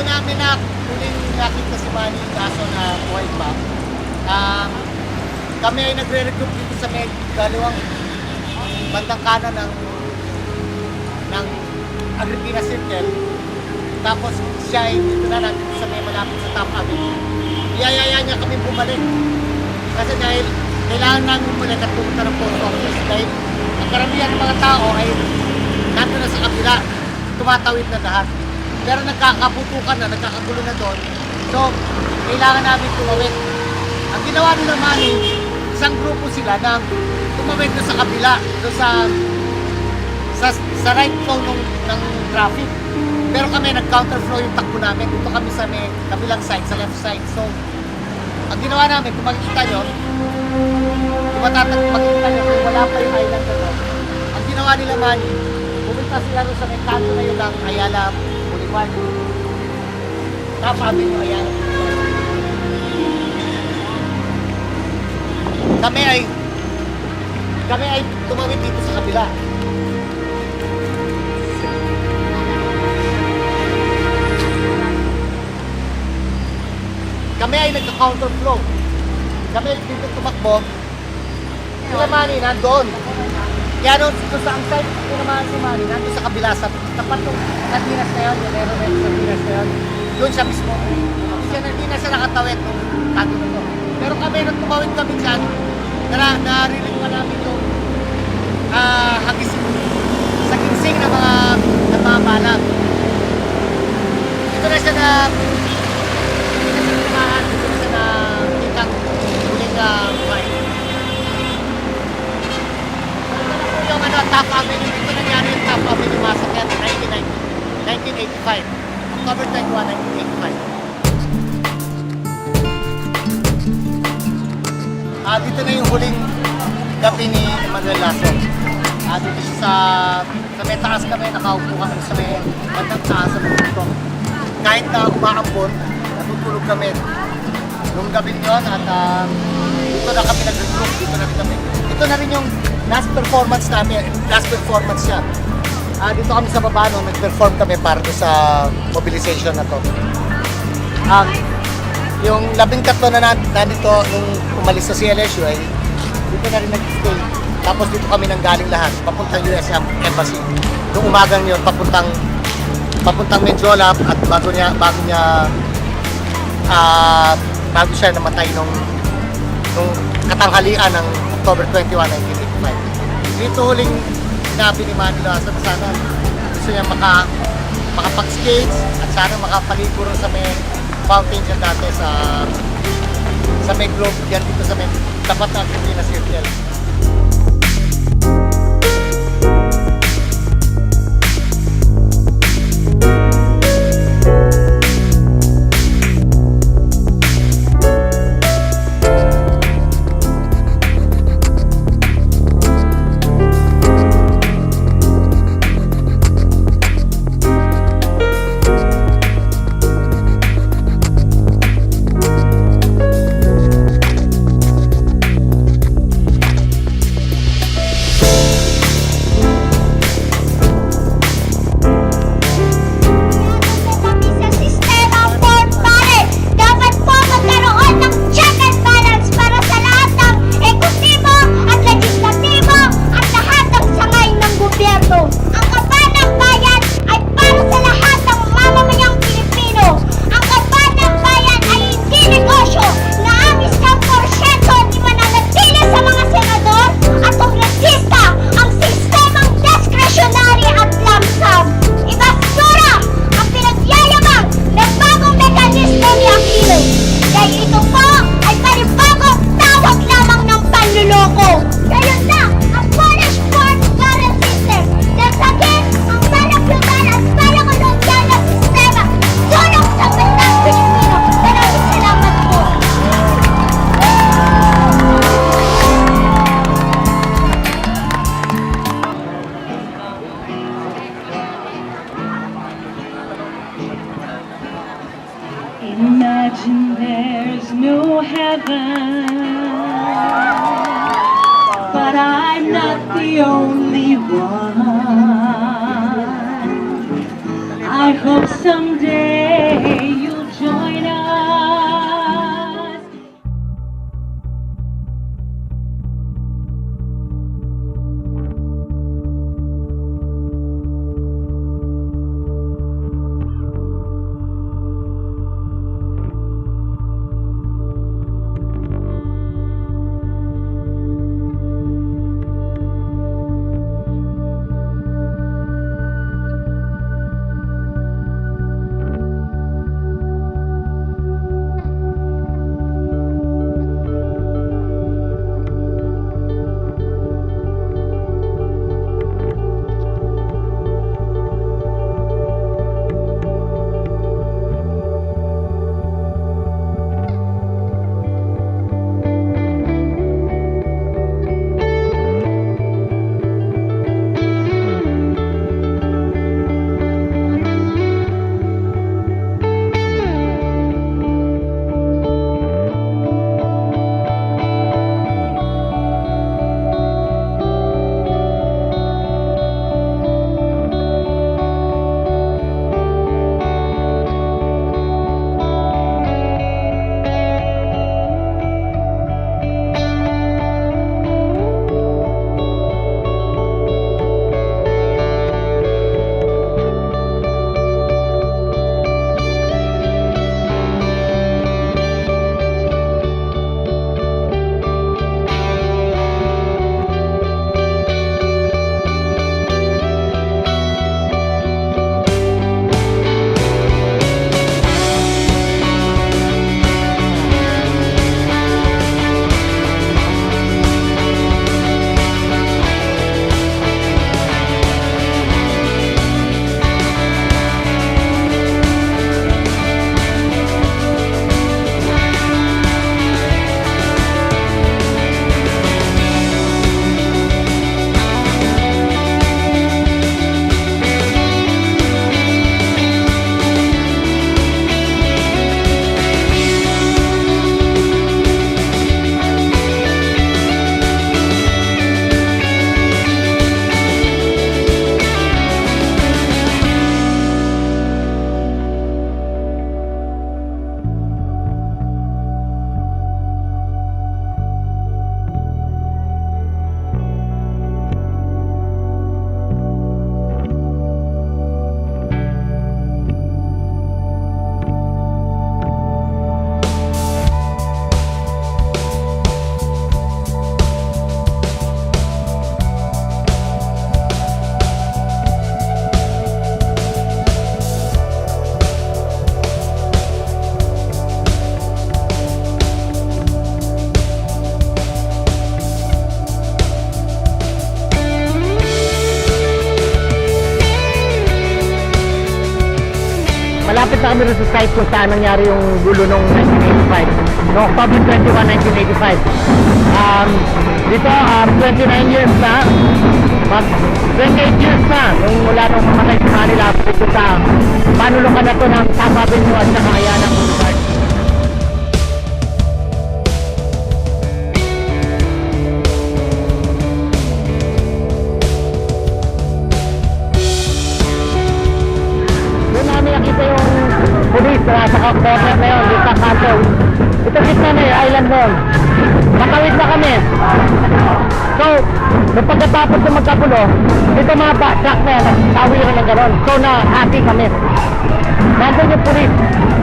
dito namin na huling nakita si Manny kaso na buhay pa. Um, kami ay nagre-recruit dito sa may dalawang bandang kanan ng ng Agripina Circle. Tapos siya ay dito na natin sa may malapit sa Top Avenue. Iyayaya niya kami bumalik. Kasi dahil kailangan namin bumalik at pumunta ng post office dahil ang karamihan ng mga tao ay nandun na sa kabila. Tumatawid na lahat. Pero nagkakaputukan na, nagkakagulo na doon. So, kailangan namin tumawid. Ang ginawa nila Manny, isang grupo sila na tumawid doon sa kabila, doon sa sa, sa right flow ng, ng traffic. Pero kami, nag-counter flow yung takbo namin. Dito kami sa may kabilang side, sa left side. So, ang ginawa namin, kung makikita nyo, kung matatag, makikita nyo, kung wala pa yung island na ang ginawa nila man, pumunta sila doon sa may kanto na yun lang, Ayala, Buliwan. Top Avenue, Ayala. Kami ay kami ay tumawid dito sa kabila. Kami ay nagka-counter flow. Kami dito tumakbo. Sila Manny, nandoon. Kaya doon, doon sa ang side ko naman si Manny, nandun sa kabila, sa tapat ng Sardinas na yun, yung meron ng Sardinas na yun, doon siya mismo. Siya na, hindi na siya nakatawid nung kanto na to. Pero kami, nung tumawid kami dyan, na, narinig pa namin yung ah hagis sa ginsing ng mga ng mga balag. Ito na siya na pinagsimahan, ito na Top Avenue Massacre 1990, 1985. October 21, 1985. Ah, dito na yung huling gabi ni Emmanuel Lasso. Ah, dito siya sa sa may taas kami, nakaupo kami sa may bandang taas sa dito. Kahit na umaambon, natutulog kami nung gabi yun at ah, dito na kami nag-group, dito na rin kami. Ito na rin yung last performance namin, last performance siya. Ah, dito kami sa baba no, nag-perform kami para sa mobilization na to. Um, yung labing tatlo na nandito nung umalis sa CLSU ay dito na rin nag-stay. Tapos dito kami nang galing lahat, papuntang US Embassy. Nung umagang yun, papuntang papuntang Menjola at bago niya bago niya ah bago siya namatay nung nung katanghalian ng October 21, 1985. Dito huling sinabi ni Manila sa sana gusto niya maka makapag-skates at sana makapaligo rin sa may fountain dyan dati sa sa may globe yan dito sa may tapat ng Pilipinas Circle. No heaven, but I'm not the only one. I hope someday malapit na kami rin sa site kung saan nangyari yung gulo noong 1985. No, October 21, 1985. Um, dito, um, 29 years na. Mag 28 years na nung mula nung mamatay si Manila dito sa panulukan na to ng Taft So, nung pagkatapos na magkagulo, dito mga backtrack na yan, tawiran ng gano'n. So, na-happy kami. Nandun yung police.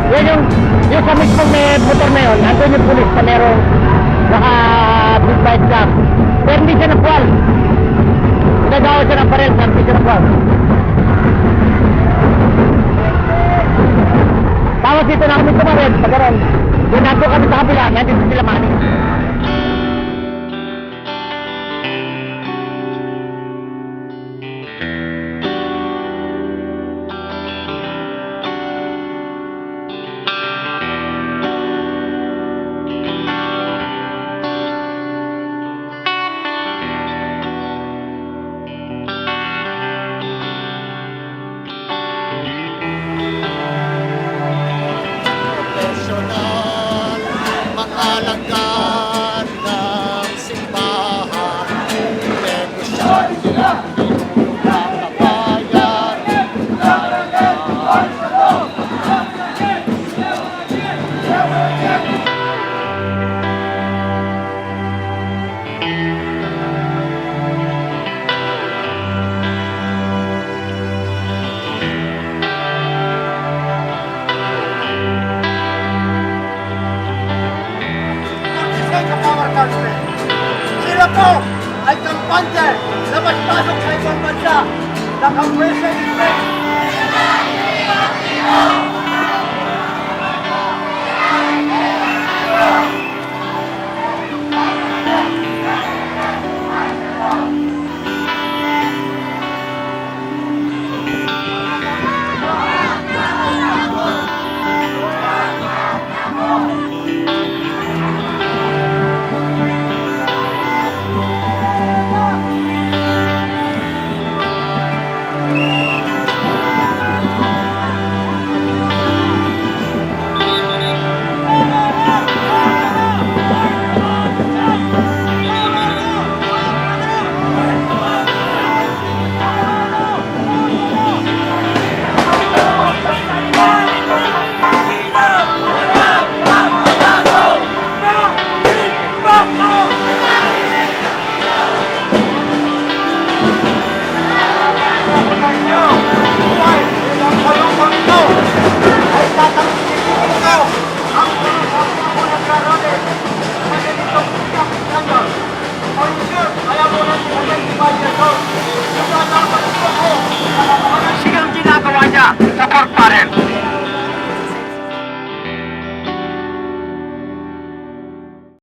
Yan yung, yung sa mismong may motor na yun, nandun yung police na merong naka big bike truck. Pero hindi siya napuwal. Nagawa siya ng pero hindi siya napuwal. Tapos dito na kami tumawid, pagkaroon. Doon nandun kami sa kabila, nandito sila mani. Po ay kampante na magpasok sa ibang bansa na hindi. Buhay